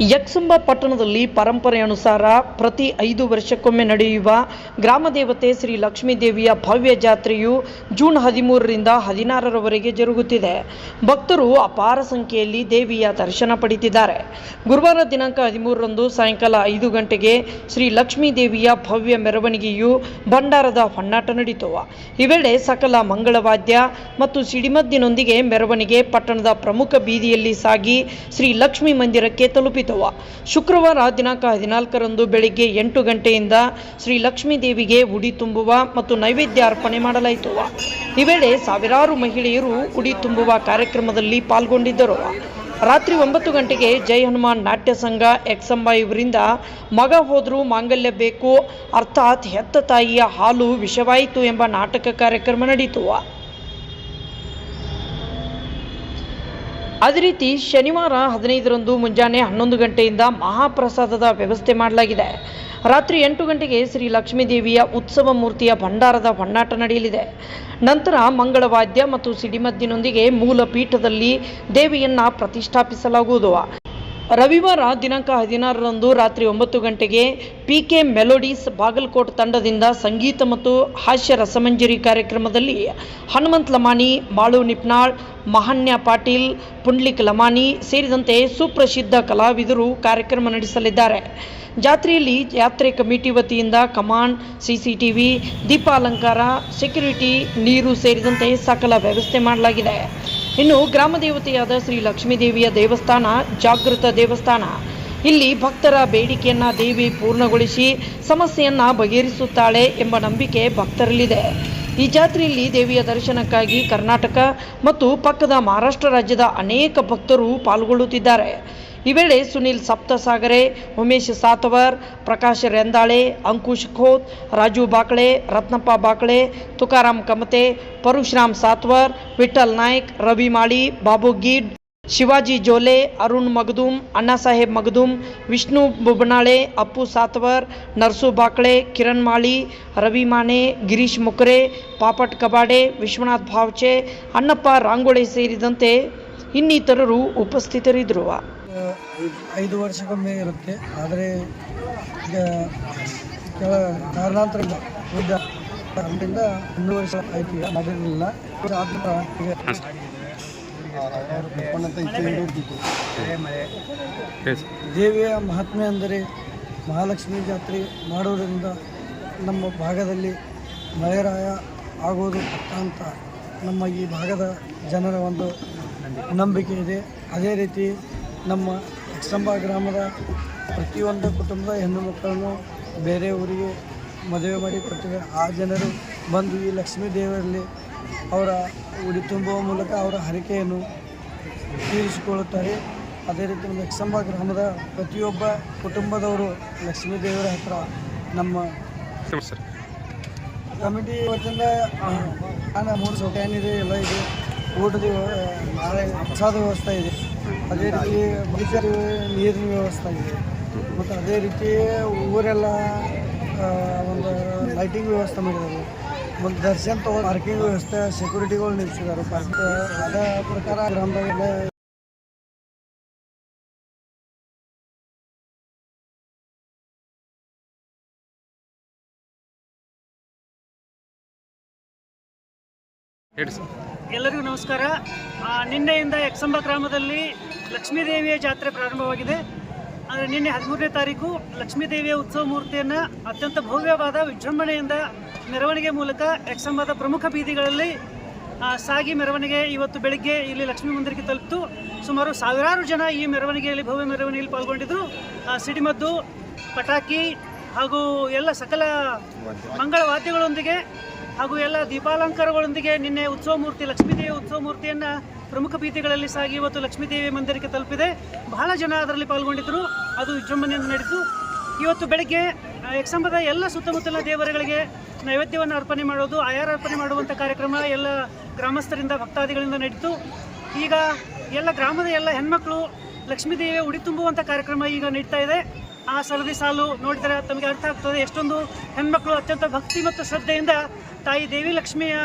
ಯಕ್ಷಂಬ ಪಟ್ಟಣದಲ್ಲಿ ಪರಂಪರೆ ಅನುಸಾರ ಪ್ರತಿ ಐದು ವರ್ಷಕ್ಕೊಮ್ಮೆ ನಡೆಯುವ ಗ್ರಾಮ ದೇವತೆ ಶ್ರೀ ಲಕ್ಷ್ಮೀದೇವಿಯ ಭವ್ಯ ಜಾತ್ರೆಯು ಜೂನ್ ಹದಿಮೂರರಿಂದ ಹದಿನಾರರವರೆಗೆ ಜರುಗುತ್ತಿದೆ. ಭಕ್ತರು ಅಪಾರ ಸಂಖ್ಯೆಯಲ್ಲಿ ದೇವಿಯ ದರ್ಶನ ಪಡೆದಿದ್ದಾರೆ ಗುರುವಾರ ದಿನಾಂಕ ಹದಿಮೂರರಂದು ಸಾಯಂಕಾಲ ಐದು ಗಂಟೆಗೆ ಶ್ರೀ ಲಕ್ಷ್ಮೀ ದೇವಿಯ ಭವ್ಯ ಮೆರವಣಿಗೆಯು ಭಂಡಾರದ ಹೊನ್ನಾಟ ನಡೆಯಿತು ಈ ವೇಳೆ ಸಕಲ ಮಂಗಳವಾದ್ಯ ಮತ್ತು ಸಿಡಿಮದ್ದಿನೊಂದಿಗೆ ಮೆರವಣಿಗೆ ಪಟ್ಟಣದ ಪ್ರಮುಖ ಬೀದಿಯಲ್ಲಿ ಸಾಗಿ ಶ್ರೀ ಲಕ್ಷ್ಮೀ ಮಂದಿರಕ್ಕೆ ತಲುಪಿತು. ಶುಕ್ರವಾರ ದಿನಾಂಕ ಹದಿನಾಲ್ಕರಂದು ಬೆಳಿಗ್ಗೆ ಎಂಟು ಗಂಟೆಯಿಂದ ಶ್ರೀ ಲಕ್ಷ್ಮೀ ದೇವಿಗೆ ಉಡಿ ತುಂಬುವ ಮತ್ತು ನೈವೇದ್ಯ ಅರ್ಪಣೆ ಮಾಡಲಾಯಿತು. ಈ ವೇಳೆ ಸಾವಿರಾರು ಮಹಿಳೆಯರು ಉಡಿ ತುಂಬುವ ಕಾರ್ಯಕ್ರಮದಲ್ಲಿ ಪಾಲ್ಗೊಂಡಿದ್ದರು. ರಾತ್ರಿ ಒಂಬತ್ತು ಗಂಟೆಗೆ ಜೈ ಹನುಮಾನ್ ನಾಟ್ಯ ಸಂಘ, ಎಕ್ಸಂಬ ಇವರಿಂದ ಮಗ ಹೋದರೂ ಮಾಂಗಲ್ಯ ಬೇಕು, ಅರ್ಥಾತ್ ಹೆತ್ತ ತಾಯಿಯ ಹಾಲು ವಿಷವಾಯಿತು ಎಂಬ ನಾಟಕ ಕಾರ್ಯಕ್ರಮ ನಡೆಯಿತು ಅದೇ ರೀತಿ ಶನಿವಾರ ಹದಿನೈದರಂದು ಮುಂಜಾನೆ ಹನ್ನೊಂದು ಗಂಟೆಯಿಂದ ಮಹಾಪ್ರಸಾದದ ವ್ಯವಸ್ಥೆ ಮಾಡಲಾಗಿದೆ. ರಾತ್ರಿ ಎಂಟು ಗಂಟೆಗೆ ಶ್ರೀ ಲಕ್ಷ್ಮೀದೇವಿಯ ಉತ್ಸವ ಮೂರ್ತಿಯ ಭಂಡಾರದ ಹೊನ್ನಾಟ ನಡೆಯಲಿದೆ. ನಂತರ ಮಂಗಳವಾದ್ಯ ಮತ್ತು ಸಿಡಿಮದ್ದಿನೊಂದಿಗೆ ಮೂಲ ಪೀಠದಲ್ಲಿ ದೇವಿಯನ್ನ ಪ್ರತಿಷ್ಠಾಪಿಸಲಾಗುವುದು. ರವಿವಾರ ದಿನಾಂಕ ಹದಿನಾರರಂದು ರಾತ್ರಿ ಒಂಬತ್ತು ಗಂಟೆಗೆ ಪಿ ಕೆ ಮೆಲೋಡೀಸ್ ಬಾಗಲಕೋಟ್ ತಂಡದಿಂದ ಸಂಗೀತ ಮತ್ತು ಹಾಸ್ಯ ರಸಮಂಜರಿ ಕಾರ್ಯಕ್ರಮದಲ್ಲಿ ಹನುಮಂತ್ ಲಮಾಣಿ, ಮಾಳು ನಿಪ್ನಾಳ್, ಮಹನ್ಯ ಪಾಟೀಲ್, ಪುಂಡ್ಲಿಕ್ ಲಮಾಣಿ ಸೇರಿದಂತೆ ಸುಪ್ರಸಿದ್ಧ ಕಲಾವಿದರು ಕಾರ್ಯಕ್ರಮ ನಡೆಸಲಿದ್ದಾರೆ. ಜಾತ್ರೆಯಲ್ಲಿ ಯಾತ್ರೆ ಕಮಿಟಿ ವತಿಯಿಂದ ಕಮಾಂಡ್, ಸಿಸಿಟಿವಿ, ದೀಪಾಲಂಕಾರ, ಸೆಕ್ಯುರಿಟಿ, ನೀರು ಸೇರಿದಂತೆ ಸಕಲ ವ್ಯವಸ್ಥೆ ಮಾಡಲಾಗಿದೆ. ಇನ್ನು ಗ್ರಾಮ ದೇವತೆಯಾದ ಶ್ರೀ ಲಕ್ಷ್ಮೀ ದೇವಿಯ ದೇವಸ್ಥಾನ, ಜಾಗೃತ ದೇವಸ್ಥಾನ. ಇಲ್ಲಿ ಭಕ್ತರ ಬೇಡಿಕೆಯನ್ನ ದೇವಿ ಪೂರ್ಣಗೊಳಿಸಿ ಸಮಸ್ಯೆಯನ್ನ ಬಗೆಹರಿಸುತ್ತಾಳೆ ಎಂಬ ನಂಬಿಕೆ ಭಕ್ತರಲ್ಲಿದೆ. ಈ ಜಾತ್ರೆಯಲ್ಲಿ ದೇವಿಯ ದರ್ಶನಕ್ಕಾಗಿ ಕರ್ನಾಟಕ ಮತ್ತು ಪಕ್ಕದ ಮಹಾರಾಷ್ಟ್ರ ರಾಜ್ಯದ ಅನೇಕ ಭಕ್ತರು ಪಾಲ್ಗೊಳ್ಳುತ್ತಿದ್ದಾರೆ. ಈ ವೇಳೆ ಸುನಿಲ್ ಸಪ್ತಸಾಗರೆ ಉಮೇಶ್ ಸಾತವರ್ ಪ್ರಕಾಶ್ ರೆಂದಾಳೆ ಅಂಕುಶ್ ಖೋತ್ ರಾಜು ಬಾಕಳೆ ರತ್ನಪ್ಪ ಬಾಕಳೆ ತುಕಾರಾಮ್ ಕಮತೆ ಪರಶುರಾಮ್ ಸಾತ್ವರ್ ವಿಠಲ್ ನಾಯ್ಕ್ ರವಿ ಮಾಳಿ ಬಾಬು ಗೀಡ್ ಶಿವಾಜಿ ಜೋಲೆ ಅರುಣ್ ಮಗದುಮ್ ಅಣ್ಣಾಸಾಹೇಬ್ ಮಗದುಮ್ ವಿಷ್ಣು ಬುಬನಾಳೆ ಅಪ್ಪು ಸಾತ್ವರ್ ನರ್ಸು ಬಾಕಳೆ ಕಿರಣ್ ಮಾಳಿ ರವಿ ಮಾನೆ ಗಿರೀಶ್ ಮುಕರೆ ಪಾಪಟ್ ಕಬಾಡೆ ವಿಶ್ವನಾಥ್ ಭಾವ್ಚೆ ಅಣ್ಣಪ್ಪ ರಾಂಗೋಳೆ ಸೇರಿದಂತೆ ಇನ್ನಿತರರು ಉಪಸ್ಥಿತರಿದ್ದರು ಐದು ಐದು ವರ್ಷಕ್ಕೊಮ್ಮೆ ಇರುತ್ತೆ. ಆದರೆ ಈಗ ಕೆಲ ಕಾರಣಾಂತರದಿಂದ ಉದ್ದ ಅದರಿಂದ ಒಂದು ವರ್ಷ ಆಯ್ತು ಈಗ ಮಾಡಿರಲಿಲ್ಲ. ಈಗ ದೇವಿಯ ಮಹಾತ್ಮೆ ಅಂದರೆ ಮಹಾಲಕ್ಷ್ಮಿ ಜಾತ್ರೆ ಮಾಡೋದರಿಂದ ನಮ್ಮ ಭಾಗದಲ್ಲಿ ಮಳೆರಾಯ ಆಗೋದು ಅಂತ ನಮ್ಮ ಈ ಭಾಗದ ಜನರ ಒಂದು ನಂಬಿಕೆ ಇದೆ. ಅದೇ ರೀತಿ ನಮ್ಮ ಯಕ್ಷಂಬ ಗ್ರಾಮದ ಪ್ರತಿಯೊಂದು ಕುಟುಂಬದ ಹೆಣ್ಣು ಮಕ್ಕಳನ್ನು ಬೇರೆ ಊರಿಗೆ ಮದುವೆ ಮಾಡಿ ಕೊಡ್ತೇವೆ ಆ ಜನರು ಬಂದು ಈ ಲಕ್ಷ್ಮೀ ದೇವರಲ್ಲಿ ಅವರ ಉಡಿ ತುಂಬುವ ಮೂಲಕ ಅವರ ಹರಿಕೆಯನ್ನು ತೀರಿಸಿಕೊಳ್ಳುತ್ತಾರೆ. ಅದೇ ರೀತಿ ಲಕ್ಸಂಬ ಗ್ರಾಮದ ಪ್ರತಿಯೊಬ್ಬ ಕುಟುಂಬದವರು ಲಕ್ಷ್ಮೀ ದೇವರ ಹತ್ರ ನಮ್ಮ ಕಮಿಟಿ ಇವತ್ತಿಂದ ಮೂರು ಸೌಕರ್ಯ ಏನಿದೆ ಎಲ್ಲ ಇದೆ. ಊಟದ ನಾಳೆ ಪ್ರಸಾದ ವ್ಯವಸ್ಥೆ ಇದೆ. ಅದೇ ರೀತಿ ಬೀಸರ್ ನೀರಿನ ವ್ಯವಸ್ಥೆ ಇದೆ ಮತ್ತು ಅದೇ ರೀತಿ ಊರೆಲ್ಲ ಆ, ಒಂದು ಲೈಟಿಂಗ್ ವ್ಯವಸ್ಥೆ ಮಾಡಿದ್ದಾರೆ. ಮತ್ತು ದರ್ಶನ್ ತಗೊಂಡು ಪಾರ್ಕಿಂಗ್ ವ್ಯವಸ್ಥೆ ಸೆಕ್ಯೂರಿಟಿಗಳು ನಿಲ್ಲಿಸಿದ್ದಾರೆ ಪಾರ್ಕ್ ಅದೇ ಪ್ರಕಾರ ಗ್ರಾಮದಾಗೆಲ್ಲ ಎಲ್ಲರಿಗೂ ನಮಸ್ಕಾರ. ಆ, ನಿನ್ನೆಯಿಂದ ಯಕ್ಷಂಬ ಗ್ರಾಮದಲ್ಲಿ ಲಕ್ಷ್ಮೀ ದೇವಿಯ ಜಾತ್ರೆ ಪ್ರಾರಂಭವಾಗಿದೆ. ಆದರೆ ನಿನ್ನೆ ಹದಿಮೂರನೇ ತಾರೀಕು ಲಕ್ಷ್ಮೀದೇವಿಯ ಉತ್ಸವ ಮೂರ್ತಿಯನ್ನು ಅತ್ಯಂತ ಭವ್ಯವಾದ ವಿಜೃಂಭಣೆಯಿಂದ ಮೆರವಣಿಗೆ ಮೂಲಕ ಎಕ್ಸಂಬದ ಪ್ರಮುಖ ಬೀದಿಗಳಲ್ಲಿ ಸಾಗಿ ಮೆರವಣಿಗೆ ಇವತ್ತು ಬೆಳಿಗ್ಗೆ ಇಲ್ಲಿ ಲಕ್ಷ್ಮೀ ಮಂದಿರಕ್ಕೆ ತಲುಪಿತು. ಸುಮಾರು ಸಾವಿರಾರು ಜನ ಈ ಮೆರವಣಿಗೆಯಲ್ಲಿ, ಭವ್ಯ ಮೆರವಣಿಗೆಯಲ್ಲಿ ಪಾಲ್ಗೊಂಡಿದ್ದರು ಸಿಡಿಮದ್ದು, ಪಟಾಕಿ ಹಾಗೂ ಎಲ್ಲ ಸಕಲ ಮಂಗಳ ವಾದ್ಯಗಳೊಂದಿಗೆ ಹಾಗೂ ಎಲ್ಲ ದೀಪಾಲಂಕಾರಗಳೊಂದಿಗೆ ನಿನ್ನೆ ಉತ್ಸವ ಮೂರ್ತಿ ಲಕ್ಷ್ಮೀದೇವಿ ಉತ್ಸವ ಮೂರ್ತಿಯನ್ನು ಪ್ರಮುಖ ಬೀದಿಗಳಲ್ಲಿ ಸಾಗಿ ಇವತ್ತು ಲಕ್ಷ್ಮೀದೇವಿ ಮಂದಿರಕ್ಕೆ ತಲುಪಿದೆ. ಬಹಳ ಜನ ಅದರಲ್ಲಿ ಪಾಲ್ಗೊಂಡಿದ್ದರು. ಅದು ವಿಜೃಂಭಣೆಯಿಂದ ನಡೆಯಿತು ಇವತ್ತು ಬೆಳಗ್ಗೆ ಯಕ್ಷಂಬದ ಎಲ್ಲ ಸುತ್ತಮುತ್ತಲ ದೇವರುಗಳಿಗೆ ನೈವೇದ್ಯವನ್ನು ಅರ್ಪಣೆ ಮಾಡೋದು, ಆಯಾರ ಅರ್ಪಣೆ ಮಾಡುವಂಥ ಕಾರ್ಯಕ್ರಮ ಎಲ್ಲ ಗ್ರಾಮಸ್ಥರಿಂದ, ಭಕ್ತಾದಿಗಳಿಂದ ನಡೀತು. ಈಗ ಎಲ್ಲ ಗ್ರಾಮದ ಎಲ್ಲ ಹೆಣ್ಮಕ್ಳು ಲಕ್ಷ್ಮೀದೇವಿಯ ಉಡಿ ತುಂಬುವಂಥ ಕಾರ್ಯಕ್ರಮ ಈಗ ನಡೀತಾ ಇದೆ. ಆ ಸರದಿ ಸಾಲು ನೋಡಿದರೆ ತಮಗೆ ಅರ್ಥ ಆಗ್ತದೆ. ಎಷ್ಟೊಂದು ಹೆಣ್ಮಕ್ಳು ಅತ್ಯಂತ ಭಕ್ತಿ ಮತ್ತು ಶ್ರದ್ಧೆಯಿಂದ ತಾಯಿ ದೇವಿ ಲಕ್ಷ್ಮಿಯ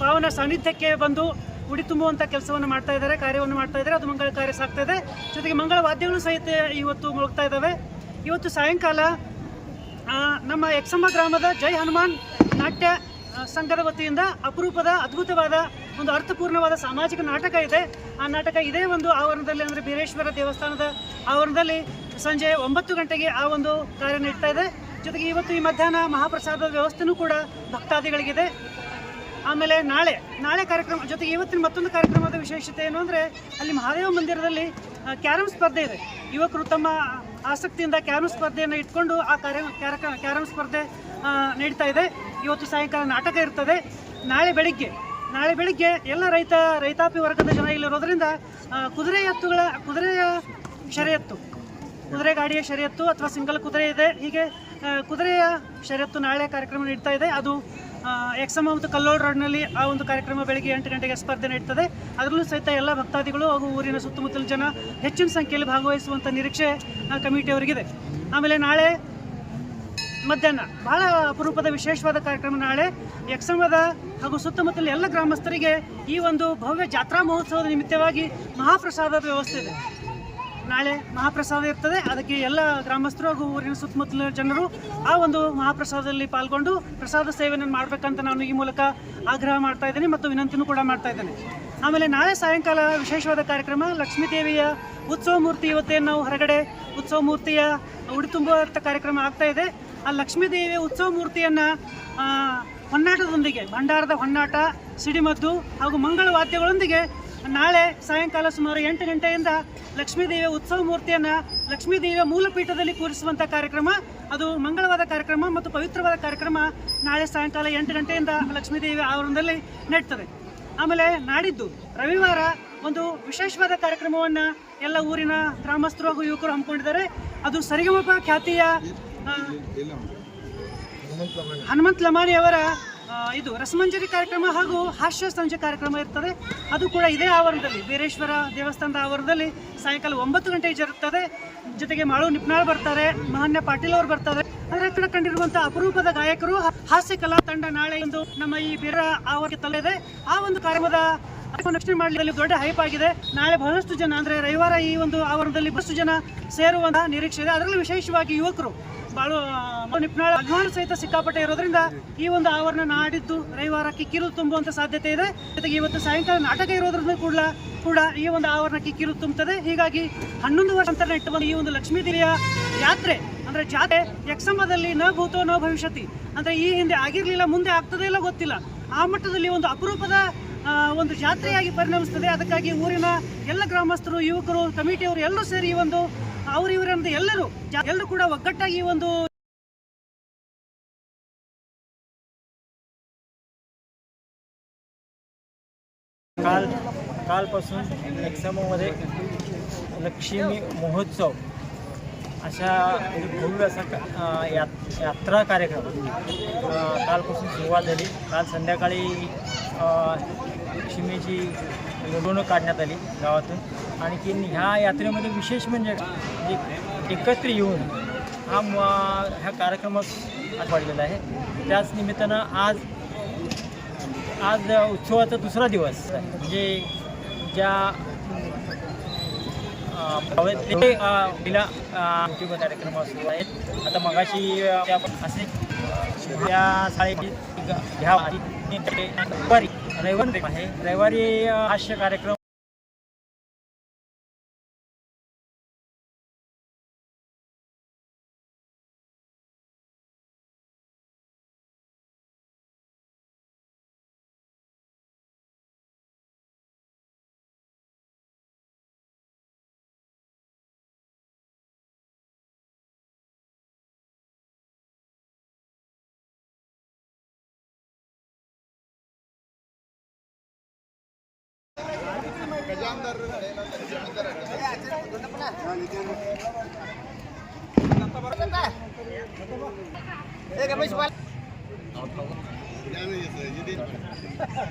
ಪಾವನ ಸಾನ್ನಿಧ್ಯಕ್ಕೆ ಬಂದು ಉಡಿ ತುಂಬುವಂಥ ಕೆಲಸವನ್ನು ಮಾಡ್ತಾ ಇದ್ದಾರೆ, ಕಾರ್ಯವನ್ನು ಮಾಡ್ತಾ ಇದ್ದಾರೆ, ಅದು ಮಂಗಳ ಕಾರ್ಯ ಸಾಗ್ತಾ ಇದೆ. ಜೊತೆಗೆ ಮಂಗಳ ವಾದ್ಯಗಳು ಸಹಿತ ಇವತ್ತು ಮುಳುಗ್ತಾ ಇದ್ದಾವೆ. ಇವತ್ತು ಸಾಯಂಕಾಲ ನಮ್ಮ ಎಕ್ಸಮ್ಮ ಗ್ರಾಮದ ಜೈ ಹನುಮಾನ್ ನಾಟ್ಯ ಸಂಘದ ವತಿಯಿಂದ ಅಪರೂಪದ ಅದ್ಭುತವಾದ ಒಂದು ಅರ್ಥಪೂರ್ಣವಾದ ಸಾಮಾಜಿಕ ನಾಟಕ ಇದೆ. ಆ ನಾಟಕ ಇದೇ ಒಂದು ಆವರಣದಲ್ಲಿ ಅಂದರೆ ಬೀರೇಶ್ವರ ದೇವಸ್ಥಾನದ ಆವರಣದಲ್ಲಿ ಸಂಜೆ ಒಂಬತ್ತು ಗಂಟೆಗೆ ಆ ಒಂದು ಕಾರ್ಯ ನಡೀತಾ ಇದೆ. ಜೊತೆಗೆ ಇವತ್ತು ಈ ಮಧ್ಯಾಹ್ನ ಮಹಾಪ್ರಸಾದದ ವ್ಯವಸ್ಥೆನೂ ಕೂಡ ಭಕ್ತಾದಿಗಳಿಗಿದೆ. ಆಮೇಲೆ ನಾಳೆ ನಾಳೆ ಕಾರ್ಯಕ್ರಮ, ಜೊತೆಗೆ ಇವತ್ತಿನ ಮತ್ತೊಂದು ಕಾರ್ಯಕ್ರಮದ ವಿಶೇಷತೆ ಏನು ಅಂದರೆ, ಅಲ್ಲಿ ಮಹಾದೇವ ಮಂದಿರದಲ್ಲಿ ಕ್ಯಾರಮ್ ಸ್ಪರ್ಧೆ ಇದೆ. ಯುವಕರು ತಮ್ಮ ಆಸಕ್ತಿಯಿಂದ ಕ್ಯಾರಮ್ ಸ್ಪರ್ಧೆಯನ್ನು ಇಟ್ಕೊಂಡು ಆ ಕಾರ್ಯ ಕ್ಯಾರಮ್ ಸ್ಪರ್ಧೆ ನಡೀತಾ ಇದೆ. ಇವತ್ತು ಸಾಯಂಕಾಲ ನಾಟಕ ಇರ್ತದೆ. ನಾಳೆ ಬೆಳಿಗ್ಗೆ ನಾಳೆ ಬೆಳಿಗ್ಗೆ ಎಲ್ಲ ರೈತ, ರೈತಾಪಿ ವರ್ಗದ ಜನ ಇಲ್ಲಿರೋದ್ರಿಂದ ಕುದುರೆ ಎತ್ತುಗಳ, ಕುದುರೆಯ ಶರೆಯತ್ತು ಕುದುರೆ ಗಾಡಿಯ ಶರೆಯತ್ತು ಅಥವಾ ಸಿಂಗಲ್ ಕುದುರೆ ಇದೆ. ಹೀಗೆ ಕುದುರೆಯ ಷರತ್ತು ನಾಳೆ ಕಾರ್ಯಕ್ರಮ ನೀಡ್ತಾ ಇದೆ. ಅದು ಎಕ್ಸಮ ಮತ್ತು ಕಲ್ಲೋಡ್ ರೋಡ್ನಲ್ಲಿ ಆ ಒಂದು ಕಾರ್ಯಕ್ರಮ ಬೆಳಗ್ಗೆ ಎಂಟು ಗಂಟೆಗೆ ಸ್ಪರ್ಧೆ ನಡೀತದೆ. ಅದರಲ್ಲೂ ಸಹಿತ ಎಲ್ಲ ಭಕ್ತಾದಿಗಳು ಹಾಗೂ ಊರಿನ ಸುತ್ತಮುತ್ತಲ ಜನ ಹೆಚ್ಚಿನ ಸಂಖ್ಯೆಯಲ್ಲಿ ಭಾಗವಹಿಸುವಂಥ ನಿರೀಕ್ಷೆ ಕಮಿಟಿಯವರಿಗಿದೆ ಆಮೇಲೆ ನಾಳೆ ಮಧ್ಯಾಹ್ನ, ಬಹಳ ಅಪರೂಪದ ವಿಶೇಷವಾದ ಕಾರ್ಯಕ್ರಮ ನಾಳೆ. ಯಕ್ಷಮದ ಹಾಗೂ ಸುತ್ತಮುತ್ತಲ ಎಲ್ಲ ಗ್ರಾಮಸ್ಥರಿಗೆ ಈ ಒಂದು ಭವ್ಯ ಜಾತ್ರಾ ಮಹೋತ್ಸವದ ನಿಮಿತ್ತವಾಗಿ ಮಹಾಪ್ರಸಾದದ ವ್ಯವಸ್ಥೆ ಇದೆ. ನಾಳೆ ಮಹಾಪ್ರಸಾದ ಇರ್ತದೆ. ಅದಕ್ಕೆ ಎಲ್ಲ ಗ್ರಾಮಸ್ಥರು ಹಾಗೂ ಊರಿನ ಸುತ್ತಮುತ್ತಲಿನ ಜನರು ಆ ಒಂದು ಮಹಾಪ್ರಸಾದದಲ್ಲಿ ಪಾಲ್ಗೊಂಡು ಪ್ರಸಾದ ಸೇವೆಯನ್ನು ಮಾಡಬೇಕಂತ ನಾನು ಈ ಮೂಲಕ ಆಗ್ರಹ ಮಾಡ್ತಾ ಇದ್ದೇನೆ ಮತ್ತು ವಿನಂತಿನೂ ಕೂಡ ಮಾಡ್ತಾ ಇದ್ದೇನೆ. ಆಮೇಲೆ ನಾಳೆ ಸಾಯಂಕಾಲ ವಿಶೇಷವಾದ ಕಾರ್ಯಕ್ರಮ ಲಕ್ಷ್ಮೀ ದೇವಿಯ ಉತ್ಸವ ಮೂರ್ತಿ ಇವತ್ತೇ ನಾವು ಹೊರಗಡೆ ಉತ್ಸವ ಮೂರ್ತಿಯ ಉಡಿ ಅಂತ ಕಾರ್ಯಕ್ರಮ ಆಗ್ತಾ ಇದೆ. ಆ ಲಕ್ಷ್ಮೀ ದೇವಿಯ ಉತ್ಸವ ಮೂರ್ತಿಯನ್ನು ಹೊನ್ನಾಟದೊಂದಿಗೆ, ಭಂಡಾರದ ಹೊನ್ನಾಟ, ಸಿಡಿಮದ್ದು ಹಾಗೂ ಮಂಗಳ ವಾದ್ಯಗಳೊಂದಿಗೆ ನಾಳೆ ಸಾಯಂಕಾಲ ಸುಮಾರು ಎಂಟು ಗಂಟೆಯಿಂದ ಲಕ್ಷ್ಮೀದೇವಿಯ ಉತ್ಸವ ಮೂರ್ತಿಯನ್ನು ಲಕ್ಷ್ಮೀದೇವಿಯ ಮೂಲಪೀಠದಲ್ಲಿ ಕೂರಿಸುವಂಥ ಕಾರ್ಯಕ್ರಮ. ಅದು ಮಂಗಳವಾದ ಕಾರ್ಯಕ್ರಮ ಮತ್ತು ಪವಿತ್ರವಾದ ಕಾರ್ಯಕ್ರಮ ನಾಳೆ ಸಾಯಂಕಾಲ ಎಂಟು ಗಂಟೆಯಿಂದ ಲಕ್ಷ್ಮೀದೇವಿಯ ಆವರಣದಲ್ಲಿ ನಡೀತದೆ ಆಮೇಲೆ ನಾಡಿದ್ದು ರವಿವಾರ ಒಂದು ವಿಶೇಷವಾದ ಕಾರ್ಯಕ್ರಮವನ್ನು ಎಲ್ಲ ಊರಿನ ಗ್ರಾಮಸ್ಥರು ಹಾಗೂ ಯುವಕರು ಹಮ್ಮಿಕೊಂಡಿದ್ದಾರೆ. ಅದು ಸರಿಗಮಪ ಖ್ಯಾತಿಯ ಹನುಮಂತ ಹನುಮಂತ್ ಲಮಾಣಿ ಅವರ ಆ, ಇದು ರಸಮಂಜರಿ ಕಾರ್ಯಕ್ರಮ ಹಾಗೂ ಹಾಸ್ಯ ಸಂಜೆ ಕಾರ್ಯಕ್ರಮ ಇರ್ತದೆ. ಅದು ಕೂಡ ಇದೇ ಆವರಣದಲ್ಲಿ, ವೀರೇಶ್ವರ ದೇವಸ್ಥಾನದ ಆವರಣದಲ್ಲಿ ಸಾಯಂಕಾಲ ಒಂಬತ್ತು ಗಂಟೆಗೆ ಜರುಗುತ್ತದೆ ಜೊತೆಗೆ ಮಾಳು ನಿಪ್ನಾಳ್ ಬರ್ತಾರೆ ಮಹಾನ್ಯ ಪಾಟೀಲ್ ಅವರು ಬರ್ತಾರೆ. ಅದರ ಕಡೆ ಕಂಡಿರುವಂತಹ ಅಪರೂಪದ ಗಾಯಕರು, ಹಾಸ್ಯ ಕಲಾ ತಂಡ ನಾಳೆ ಒಂದು ನಮ್ಮ ಈ ಬೀರ ಆವರಣಕ್ಕೆ ತಲೆದೆ ಆ ಒಂದು ಕಾರ್ಯಕ್ರಮದ ರಕ್ಷಣೆ ಮಾಡಲಿ ದೊಡ್ಡ ಹೈಪ್ ಆಗಿದೆ. ನಾಳೆ ಬಹಳಷ್ಟು ಜನ, ಅಂದ್ರೆ ರವಿವಾರ ಈ ಒಂದು ಆವರಣದಲ್ಲಿ ಬಹಳಷ್ಟು ಜನ ಸೇರುವಂತಹ ನಿರೀಕ್ಷೆ ಇದೆ. ಅದರಲ್ಲಿ ವಿಶೇಷವಾಗಿ ಯುವಕರು ಬಹಳ ನಿಪ್ನಾಳ ಅಭಿಮಾನ ಸಹಿತ ಸಿಕ್ಕಾಪಟ್ಟೆ ಇರೋದ್ರಿಂದ ಈ ಒಂದು ಆವರಣ ನಾಡಿದ್ದು ರವಿವಾರ ಕಿಕ್ಕಿರು ತುಂಬುವಂತ ಸಾಧ್ಯತೆ ಇದೆ. ಜೊತೆಗೆ ಇವತ್ತು ಸಾಯಂಕಾಲ ನಾಟಕ ಇರೋದ್ರಿಂದ ಕೂಡ ಕೂಡ ಈ ಒಂದು ಆವರಣ ಕಿಕ್ಕಿರು ತುಂಬುತ್ತದೆ. ಹೀಗಾಗಿ ಹನ್ನೊಂದು ವರ್ಷ ಅಂತರ ಬಂದ ಈ ಒಂದು ಲಕ್ಷ್ಮೀ ದೇವಿಯ ಯಾತ್ರೆ, ಅಂದ್ರೆ ಜಾತ್ರೆ ಯಕ್ಷಮದಲ್ಲಿ ನ ಭೂತೋ ನ ಭವಿಷ್ಯತಿ, ಅಂದ್ರೆ ಈ ಹಿಂದೆ ಆಗಿರ್ಲಿಲ್ಲ, ಮುಂದೆ ಆಗ್ತದೆ ಇಲ್ಲ, ಗೊತ್ತಿಲ್ಲ. ಆ ಮಟ್ಟದಲ್ಲಿ ಒಂದು ಅಪರೂಪದ ಒಂದು ಜಾತ್ರೆಯಾಗಿ ಪರಿಣಮಿಸ್ತದೆ ಅದಕ್ಕಾಗಿ ಊರಿನ ಎಲ್ಲ ಗ್ರಾಮಸ್ಥರು ಯುವಕರು ಕಮಿಟಿಯವರು ಎಲ್ಲರೂ ಸೇರಿ ಈ ಒಂದು ಅವ್ರ ಇವರಂತ ಎಲ್ಲರೂ ಜಾ- ಎಲ್ಲರೂ ಕೂಡ ಒಗ್ಗಟ್ಟಾಗಿ ಈ ಒಂದು काल कालपासून एक्झाममध्ये लक्ष्मी महोत्सव अशा एक भव्य असा का- अ, यात यात्रा कार्यक्रम अ, कालपासून सुरुवात झाली काल संध्याकाळी अ, लक्ष्मीची मिरवणूक काढण्यात आली गावातून. आणखीन ह्या यात्रेमध्ये विशेष म्हणजे एकत्र येऊन हा ह्या कार्यक्रमात वाढलेला आहे. त्याच निमित्तानं आज आज उत्सवाचा दुसरा दिवस म्हणजे ज्या तिला कार्यक्रम सुरू आहेत. आता मगाशी त्या असे त्या शाळेची घ्या रविवारी रविवारी आहे. रविवारी हास्य कार्यक्रम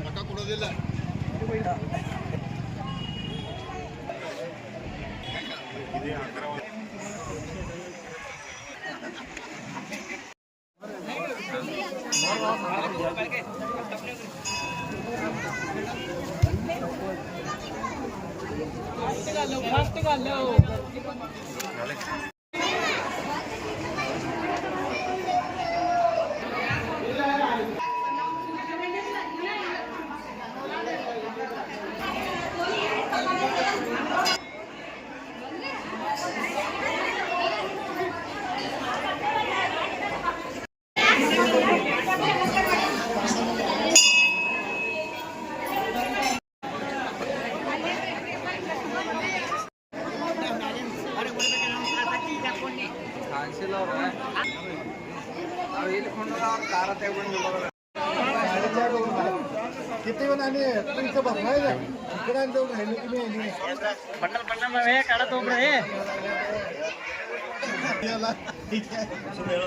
పక్క కూడా జిల్లా ఇది Thank you. ਫਸਟ ਗੱਲ ਲਓ ਫਸਟ ਗੱਲ ਲਓ ನಾನೇ ಕುರಿತು ಬರ್ತಾ ಗಿಡ ಅಂತ ಹೆಣ್ಣು ಬಣ್ಣ ಬಣ್ಣವೇ ಕಡ ತೊಗೊಬ್ರಿ ಸುಮ್ಮನೆ